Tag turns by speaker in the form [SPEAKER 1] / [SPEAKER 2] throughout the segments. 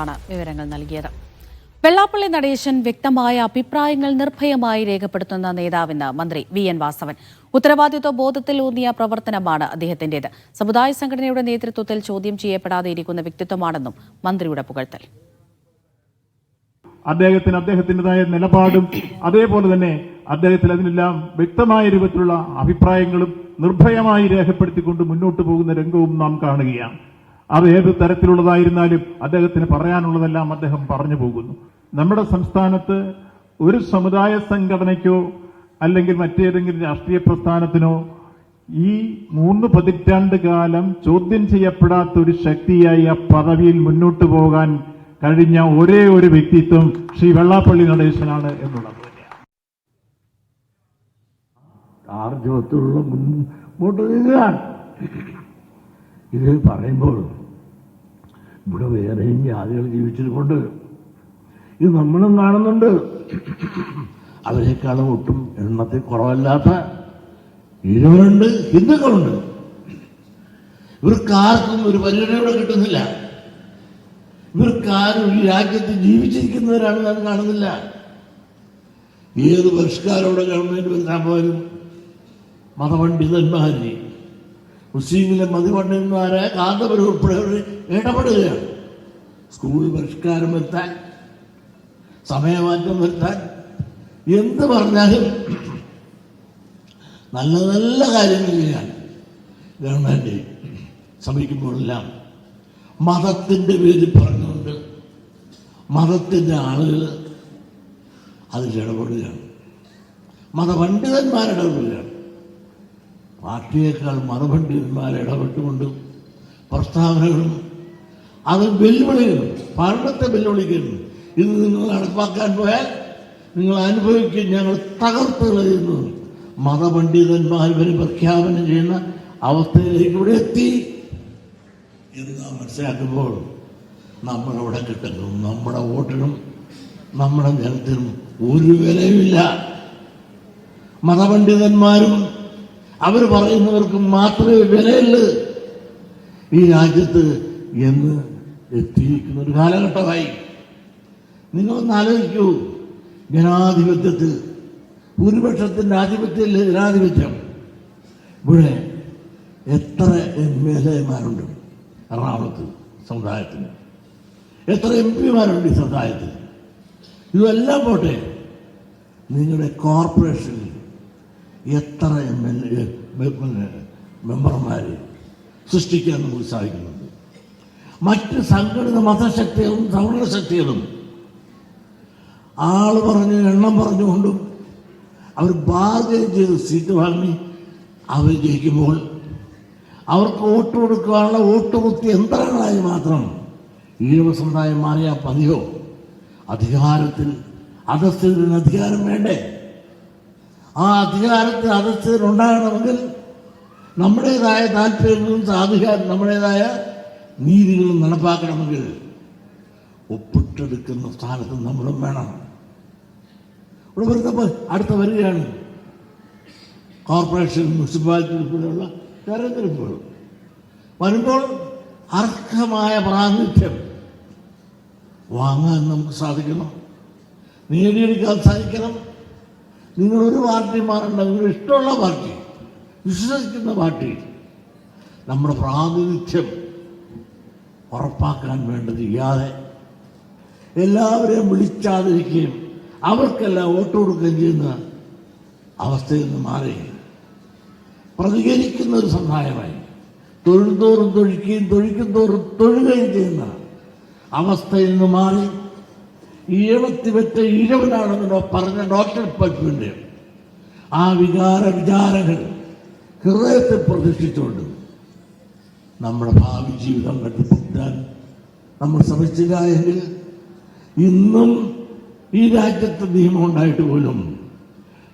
[SPEAKER 1] ആണ് വിവരങ്ങൾ നൽകിയത്. വെള്ളാപ്പള്ളി നടേശൻ വ്യക്തമായ അഭിപ്രായങ്ങൾ നിർഭയമായി രേഖപ്പെടുത്തുന്ന നേതാവെന്ന് മന്ത്രി വി എൻ വാസവൻ. ഉത്തരവാദിത്വ ബോധത്തിൽ ഊന്നിയ പ്രവർത്തനമാണ് അദ്ദേഹത്തിന്റേത് സമുദായ സംഘടനയുടെ നേതൃത്വത്തിൽ ചോദ്യം ചെയ്യപ്പെടാതെ ഇരിക്കുന്ന വ്യക്തിത്വമാണെന്നും മന്ത്രിയുടെ പുകഴ്ത്തൽ.
[SPEAKER 2] അദ്ദേഹത്തിന് അദ്ദേഹത്തിന്റെതായ നിലപാടും അതേപോലെ തന്നെ അദ്ദേഹത്തിൽ അതിനെല്ലാം വ്യക്തമായ രൂപത്തിലുള്ള അഭിപ്രായങ്ങളും നിർഭയമായി രേഖപ്പെടുത്തിക്കൊണ്ട് മുന്നോട്ട് പോകുന്ന രംഗവും നാം കാണുകയാണ്. അത് ഏത് തരത്തിലുള്ളതായിരുന്നാലും അദ്ദേഹത്തിന് പറയാനുള്ളതെല്ലാം അദ്ദേഹം പറഞ്ഞു പോകുന്നു. നമ്മുടെ സംസ്ഥാനത്ത് ഒരു സമുദായ സംഘടനയ്ക്കോ അല്ലെങ്കിൽ മറ്റേതെങ്കിലും രാഷ്ട്രീയ പ്രസ്ഥാനത്തിനോ ഈ മൂന്ന് പതിറ്റാണ്ട് കാലം ചോദ്യം ചെയ്യപ്പെടാത്ത ഒരു ശക്തിയായി ആ പദവിയിൽ മുന്നോട്ട് പോകാൻ കഴിഞ്ഞ ഒരേ ഒരു വ്യക്തിത്വം ശ്രീ വെള്ളാപ്പള്ളി നടേശനാണ് എന്നുള്ളത്. തന്നെയാണ്
[SPEAKER 3] ആർജവത്തിലുള്ള മുന്നോട്ട് ഇത് പറയുമ്പോൾ ഇവിടെ വേറെയും ജാതികൾ ജീവിച്ചിട്ടുണ്ട് ഇത് നമ്മളും കാണുന്നുണ്ട്. അവരെക്കാളും ഒട്ടും എണ്ണത്തിൽ കുറവല്ലാത്ത ഇരുവരുണ്ട് ഹിന്ദുക്കളുണ്ട്. ഇവർക്കാർക്കും ഒരു പരിഗണനയോടെ കിട്ടുന്നില്ല. ഇവർക്കാരും ഈ രാജ്യത്ത് ജീവിച്ചിരിക്കുന്നവരാണ് ഞാൻ കാണുന്നില്ല. ഏത് പരിഷ്കാരോടെ ഗവൺമെന്റ് വരാൻ പോലും മതപണ്ഡിതന്മാരെ മുസ്ലിമിലെ മതിപണ്ഡിതന്മാരെ കാന്തപുരം ഉൾപ്പെടെ അവർ ഇടപെടുകയാണ്. സ്കൂൾ പരിഷ്കാരം വരുത്താൻ സമയമാറ്റം വരുത്താൻ എന്ത് പറഞ്ഞാലും നല്ല നല്ല കാര്യങ്ങൾ ചെയ്യാൻ ഗവൺമെന്റ് ശ്രമിക്കുമ്പോഴെല്ലാം മതത്തിന്റെ പേരിൽ പറഞ്ഞുകൊണ്ട് മതത്തിന്റെ ആളുകൾ അതിൽ ഇടപെടുകയാണ്. മതപണ്ഡിതന്മാരിടപെടുകയാണ് പാർട്ടിയേക്കാൾ മതപണ്ഡിതന്മാർ ഇടപെട്ടുകൊണ്ടും പ്രസ്താവനകളും അത് വെല്ലുവിളിക്കുന്നു ഭരണത്തെ വെല്ലുവിളിക്കുന്നു ഇത് നിങ്ങൾ നടപ്പാക്കാൻ പോയാൽ നിങ്ങൾ അനുഭവിക്കും ഞങ്ങൾ തകർത്ത് കളയുന്നു മതപണ്ഡിതന്മാർ വരെ പ്രഖ്യാപനം ചെയ്യുന്ന അവസ്ഥയിലേക്ക് ഇവിടെ എത്തി. എന്ന് നാം മനസ്സിലാക്കുമ്പോൾ നമ്മളവിടെ കിട്ടുന്നു നമ്മുടെ വോട്ടിനും നമ്മുടെ ജനത്തിനും ഒരു വിലയുമില്ല. മതപണ്ഡിതന്മാരും അവർ പറയുന്നവർക്ക് മാത്രമേ വിലയുള്ളൂ. ഈ രാജ്യത്ത് എന്ന് എത്തിയിരിക്കുന്ന ഒരു കാലഘട്ടമായി. നിങ്ങളൊന്ന് ആലോചിക്കൂ. ജനാധിപത്യത്തിൽ ഭൂരിപക്ഷത്തിന്റെ ആധിപത്യത്തിൽ ജനാധിപത്യം. ഇവിടെ എത്ര എം എൽ എമാരുണ്ട് എറണാകുളത്ത് സമുദായത്തിന്? എത്ര എം പിമാരുണ്ട് ഈ സമുദായത്തിൽ? ഇതെല്ലാം പോട്ടെ നിങ്ങളുടെ കോർപ്പറേഷനിൽ എത്ര എം എൽ മെമ്പർമാർ സൃഷ്ടിക്കാൻ നമുക്ക് സാധിക്കുന്നുണ്ട്. മറ്റ് സംഘടിത മതശക്തികളും സൗഹൃദ ശക്തികളും ആൾ പറഞ്ഞ് എണ്ണം പറഞ്ഞുകൊണ്ടും അവർ ബാർഗൈൻ ചെയ്ത് സീറ്റ് വാങ്ങി അവർ ജയിക്കുമ്പോൾ അവർക്ക് വോട്ട് കൊടുക്കാനുള്ള വോട്ട് കുത്തി യന്ത്രങ്ങളായി മാത്രം ഈഴവ സമുദായം മാറിയ പതിയോ അധികാരത്തിൽ അധസ്ഥിതി അധികാരം വേണ്ടേ? ആ അധസ്ഥിതൻ ഉണ്ടാകണമെങ്കിൽ നമ്മുടേതായ താല്പര്യങ്ങളും അധികാരം നമ്മുടേതായ നീതികളും നടപ്പാക്കണമെങ്കിൽ ഒപ്പിട്ടെടുക്കുന്ന സ്ഥാനത്ത് നമ്മളും വേണം. ഇവിടെ വരുന്നപ്പോൾ അടുത്ത വരികയാണ് കോർപ്പറേഷൻ മുനിസിപ്പാലിറ്റി ഉൾപ്പെടെയുള്ള തെരഞ്ഞെടുപ്പുകൾ വരുമ്പോൾ അർഹമായ പ്രാതിനിധ്യം വാങ്ങാൻ നമുക്ക് സാധിക്കണം. നേടിയെടുക്കാൻ സാധിക്കണം. നിങ്ങൾ ഒരു പാർട്ടി മാറണ്ട നിങ്ങൾ ഇഷ്ടമുള്ള പാർട്ടി വിശ്വസിക്കുന്ന പാർട്ടി. നമ്മുടെ പ്രാതിനിധ്യം ഉറപ്പാക്കാൻ വേണ്ടത് ചെയ്യാതെ എല്ലാവരെയും വിളിച്ചാതിരിക്കുകയും അവർക്കെല്ലാം വോട്ട് കൊടുക്കുകയും ചെയ്യുന്ന അവസ്ഥയിൽ നിന്ന് മാറി പ്രതികരിക്കുന്ന ഒരു സഹായമായി തൊഴിൽ തോറും തൊഴിക്കുകയും തൊഴിക്കും തോറും തൊഴുകയും ചെയ്യുന്ന അവസ്ഥയിൽ നിന്ന് മാറി ഈഴത്തിവറ്റ ഈഴവനാണെന്ന് പറഞ്ഞ ഡോക്ടർ പറ്റുന്നുണ്ട്. ആ വികാര വിചാരങ്ങൾ ഹൃദയത്തെ പ്രതിഷ്ഠിച്ചുകൊണ്ട് നമ്മുടെ ഭാവി ജീവിതം കണ്ടുപിടിക്കാൻ നമ്മൾ ശ്രമിച്ചില്ല എങ്കിൽ ഇന്നും ഈ രാജ്യത്ത് നിയമം ഉണ്ടായിട്ട് പോലും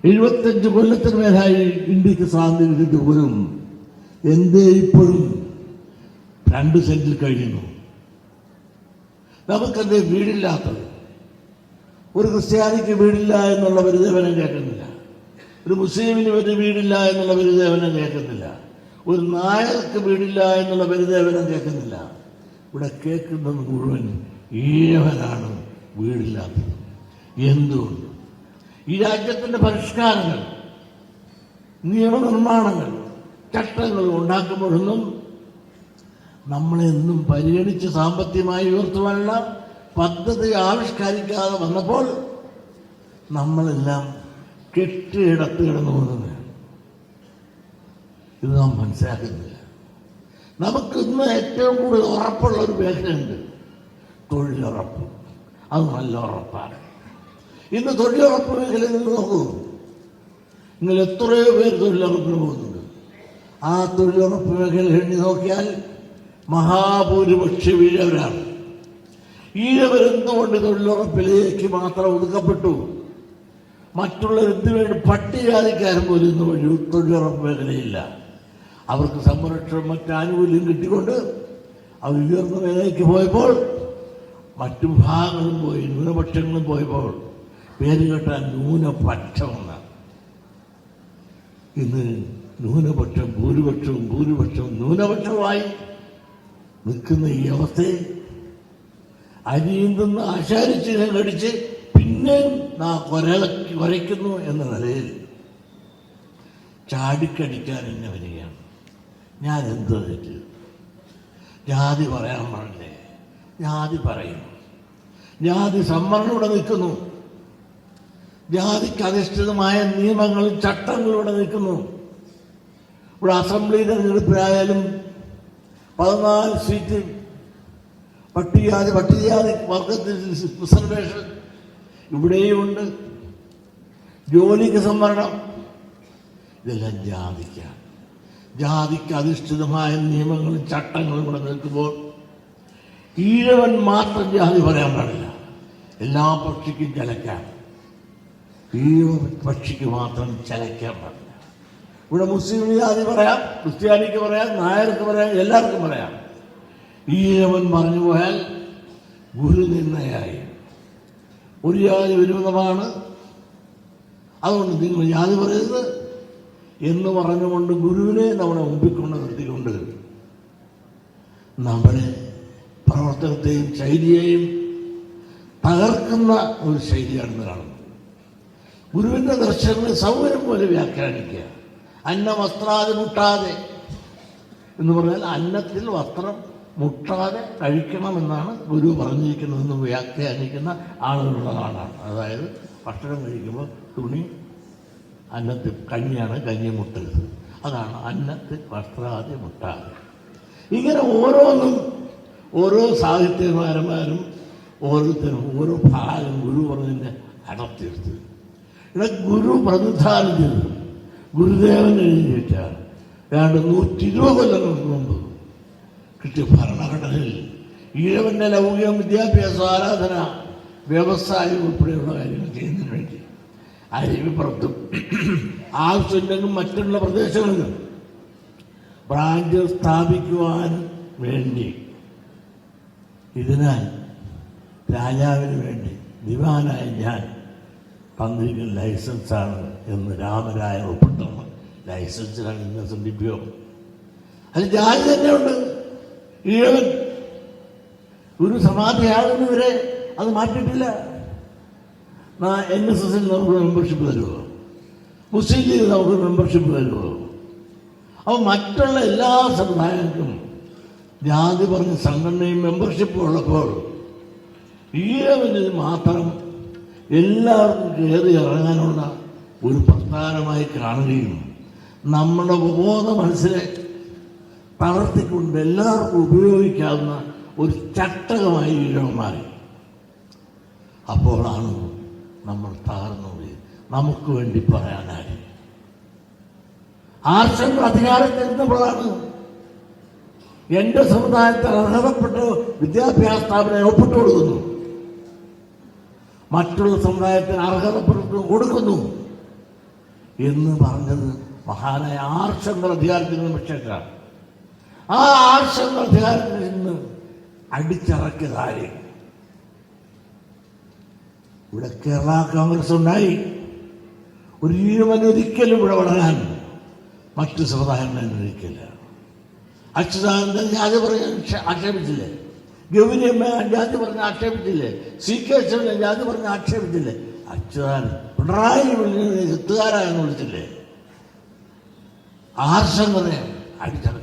[SPEAKER 3] എഴുപത്തഞ്ച് കൊല്ലത്തിന് മേലായി ഇന്ത്യയ്ക്ക് സ്വാതന്ത്ര്യം കിട്ടിയിട്ട് പോലും എന്തേ ഇപ്പോഴും രണ്ട് സെന്റിൽ കഴിയുന്നു നമുക്കെന്തേ വീടില്ലാത്തത്? ഒരു ക്രിസ്ത്യാനിക്ക് വീടില്ല എന്നുള്ള പരിദേവനം കേൾക്കുന്നില്ല. ഒരു മുസ്ലിമിന് ഒരു വീടില്ല എന്നുള്ള പരിദേവനം കേൾക്കുന്നില്ല. ഒരു നായർക്ക് വീടില്ല എന്നുള്ള പരിദേവനം കേൾക്കുന്നില്ല. ഇവിടെ കേൾക്കുന്നത് മുഴുവൻ ഈഴവനാണ് വീടില്ലാത്തത്. എന്തുകൊണ്ട്? ഈ രാജ്യത്തിന്റെ പരിഷ്കാരങ്ങൾ നിയമനിർമ്മാണങ്ങൾ ചട്ടങ്ങൾ ഉണ്ടാക്കുമ്പോഴൊന്നും നമ്മളെന്നും പരിഗണിച്ച് സാമ്പത്തികമായി ഉയർത്തുവാനുള്ള പദ്ധതി ആവിഷ്കരിക്കാതെ വന്നപ്പോൾ നമ്മളെല്ലാം കെട്ടിയിടത്ത് കിടന്നു പോകുന്നത് ഇത് നാം മനസ്സിലാക്കുന്നില്ല. നമുക്ക് ഇന്ന് ഏറ്റവും കൂടുതൽ ഉറപ്പുള്ള ഒരു മേഖലയുണ്ട് തൊഴിലുറപ്പ്. അത് നല്ല ഉറപ്പാണ്. ഇന്ന് തൊഴിലുറപ്പ് മേഖലയിൽ നിന്ന് നോക്കൂ. നിങ്ങൾ എത്രയോ പേര് തൊഴിലുറപ്പിന് പോകുന്നുണ്ട്. ആ തൊഴിലുറപ്പ് മേഖല എണ്ണി നോക്കിയാൽ മഹാഭൂരിപക്ഷ ഈഴവരാണ് ഈഴവരെന്തുകൊണ്ട് തൊഴിലുറപ്പിലേക്ക് മാത്രം ഒതുക്കപ്പെട്ടു? മറ്റുള്ള എന്തുവേണ്ടി പട്ടികജാതിക്കാരും പോലും ഇന്ന് വഴി തൊഴിലുറപ്പ് മേഖലയില്ല. അവർക്ക് സംരക്ഷണം മറ്റ് ആനുകൂല്യം കിട്ടിക്കൊണ്ട് അവർ ഉയർന്ന മേഖലയ്ക്ക് പോയപ്പോൾ മറ്റു വിഭാഗങ്ങളും പോയി ന്യൂനപക്ഷങ്ങളും പോയപ്പോൾ പേര് കേട്ടാൽ ന്യൂനപക്ഷമെന്ന്. ഇന്ന് ന്യൂനപക്ഷം ഭൂരിപക്ഷവും ഭൂരിപക്ഷവും ന്യൂനപക്ഷമായി നിൽക്കുന്ന ഈ അവസ്ഥയിൽ അരിയിൽ നിന്ന് ആശാരിച്ചിനെ കടിച്ച് പിന്നെയും നാ കൊരളക്കി കുറയ്ക്കുന്നു എന്ന നിലയിൽ ചാടിക്കടിക്കാൻ എന്നെ വരികയാണ്. ഞാൻ എന്ത് തെറ്റ്? ജാതി പറയാൻ പാടില്ലേ ജാതി പറയും. ജാതി സംവരണം ഇവിടെ നിൽക്കുന്നു. ജാതിക്ക് അധിഷ്ഠിതമായ നിയമങ്ങളും ചട്ടങ്ങളും ഇവിടെ നിൽക്കുന്നു. ഇവിടെ അസംബ്ലി തെരഞ്ഞെടുപ്പിലായാലും പതിനാല് സീറ്റ് പട്ടികജാതി പട്ടികജാതി വർഗത്തിൽ റിസർവേഷൻ ഇവിടെയുമുണ്ട് ജോലിക്ക് സംവരണം. ഇതെല്ലാം ജാതിക്കാണ്. ജാതിക്ക് അധിഷ്ഠിതമായ നിയമങ്ങളും ചട്ടങ്ങളും ഇവിടെ നിൽക്കുമ്പോൾ ഈഴവൻ മാത്രം ജാതി പറയാൻ പാടില്ല. എല്ലാ പക്ഷിക്കും ചലക്കാം ഈഴവ പക്ഷിക്ക് മാത്രം ചലക്കാൻ പാടില്ല. ഇവിടെ മുസ്ലിം ജാതി പറയാം ക്രിസ്ത്യാനിക്ക് പറയാം നായർക്ക് പറയാം എല്ലാവർക്കും പറയാം. ഈഴവൻ പറഞ്ഞു പോയാൽ ഗുരു നിന്നയായി ഒരു ജാതി വിരോധമാണ്. അതുകൊണ്ട് നിങ്ങൾ ജാതി പറയരുത് എന്ന് പറഞ്ഞുകൊണ്ട് ഗുരുവിനെ നമ്മുടെ മുമ്പിൽ കൊണ്ട് നിർത്തിക്കൊണ്ട് നമ്മുടെ പ്രവർത്തനത്തെയും ശൈലിയെയും തകർക്കുന്ന ഒരു ശൈലിയാണ് ഇന്ന് കാണുന്നത്. ഗുരുവിന്റെ ദർശനങ്ങളെ സൗകര്യം പോലെ വ്യാഖ്യാനിക്കുക. അന്ന വസ്ത്രാതി മുട്ടാതെ എന്ന് പറഞ്ഞാൽ അന്നത്തിൽ വസ്ത്രം മുട്ടാതെ കഴിക്കണമെന്നാണ് ഗുരു പറഞ്ഞിരിക്കുന്നതെന്ന് വ്യാഖ്യാനിക്കുന്ന ആളുകളുള്ളതാണ്. അതായത് ഭക്ഷണം കഴിക്കുമ്പോൾ തുണി അന്നത്തിൽ കഞ്ഞിയാണ് കഞ്ഞി മുട്ടരുത് അതാണ് അന്നത്തിൽ വസ്ത്രാതി മുട്ടാതെ ഇങ്ങനെ ഓരോന്നും ഓരോ സാഹിത്യകാരന്മാരും ഓരോരുത്തരും ഓരോ ഭാഗം ഗുരു പറഞ്ഞതിന്റെ അടർത്തിയെടുത്ത്. ഇവിടെ ഗുരു പ്രതിധാനം ചെയ്തു. ഗുരുദേവൻ എഴുതി വെച്ചാൽ ഏതാണ്ട് നൂറ്റി ഇരുപത് കൊല്ലങ്ങൾക്ക് മുമ്പ് കിട്ടിയ ഭരണഘടനയിൽ ഈഴവന്റെ ലൗകിക വിദ്യാഭ്യാസ ആരാധന വ്യവസായം ഉൾപ്പെടെയുള്ള കാര്യങ്ങൾ ചെയ്യുന്നതിന് വേണ്ടി അരുവിപ്പുറത്തും ആവശ്യമില്ലെങ്കിലും മറ്റുള്ള പ്രദേശങ്ങളിലും ബ്രാഞ്ച് സ്ഥാപിക്കുവാൻ വേണ്ടി. ഇതിനാൽ രാജാവിന് വേണ്ടി ദിവാനായ ഞാൻ തന്നിരിക്കുന്ന ലൈസൻസാണ് എന്ന് രാമരായ ഒപ്പിട്ടാണ് ലൈസൻസിനാണ് ഇന്നസെന്റ് ഡിപ്യോ അത് ജാതി തന്നെയുണ്ട് ഈഴവൻ ഒരു സമാധിയാകുന്നവരെ അത് മാറ്റിയിട്ടില്ല. എൻ എസ് എസിൽ നമുക്ക് മെമ്പർഷിപ്പ് തരുമോ മുസ്ലിം ലീഗ് നമുക്ക് മെമ്പർഷിപ്പ് തരുമോ അപ്പോൾ മറ്റുള്ള എല്ലാ സമുദായങ്ങൾക്കും ജാതി പറഞ്ഞ സംഘടനയും മെമ്പർഷിപ്പ് ഉള്ളപ്പോൾ ഈഴവനിൽ മാത്രം എല്ലാവർക്കും കയറി ഇറങ്ങാനുള്ള ഒരു പ്രസ്ഥാനമായി കാണുകയും നമ്മുടെ ഉപബോധ മനസ്സിനെ തളർത്തിക്കൊണ്ട് എല്ലാവർക്കും ഉപയോഗിക്കാവുന്ന ഒരു ചട്ടകമായി ഈഴവൻ മാറി അപ്പോഴാണ് നമ്മൾ തകർന്നു പോയി നമുക്ക് വേണ്ടി പറയാനായി. ആർഷം അധികാരത്തിൽ ഇരുന്നപ്പോഴാണ് എന്റെ സമുദായത്തിൽ അർഹതപ്പെട്ട വിദ്യാഭ്യാസ സ്ഥാപനം ഒപ്പിട്ട് കൊടുക്കുന്നു. മറ്റുള്ള സമുദായത്തിന് അർഹതപ്പെട്ടു കൊടുക്കുന്നു എന്ന് പറഞ്ഞത് മഹാനായ ആർഷങ്ങൾ അധികാരത്തിൽ നിന്ന് പക്ഷേക്കാണ് ആ ആവശ്യങ്ങൾ അധികാരത്തിൽ നിന്ന് അടിച്ചിറക്കിയതായി ഇവിടെ കേരള കോൺഗ്രസ് ഉണ്ടായി. ഒരു ഒരിക്കലും ഇവിടെ വളരാൻ മറ്റു സമുദായങ്ങൾ അനുവദിക്കില്ല. അച്യുതാനന്ദൻ ജാതി പറഞ്ഞ ക്ഷ- ആക്ഷേപിച്ചില്ലേ? ഗൗരിയമ്മ ജാതി പറഞ്ഞ് ആക്ഷേപിച്ചില്ലേ? സി കെ അച്യുതൻ ജാതി പറഞ്ഞ് ആക്ഷേപിച്ചില്ലേ? അച്യുതാനന്ദൻ പിണറായി വിളിച്ചത് എത്തുകാരായെന്ന് വിളിച്ചില്ലേ? ആർശങ്കറെ അടിച്ചത്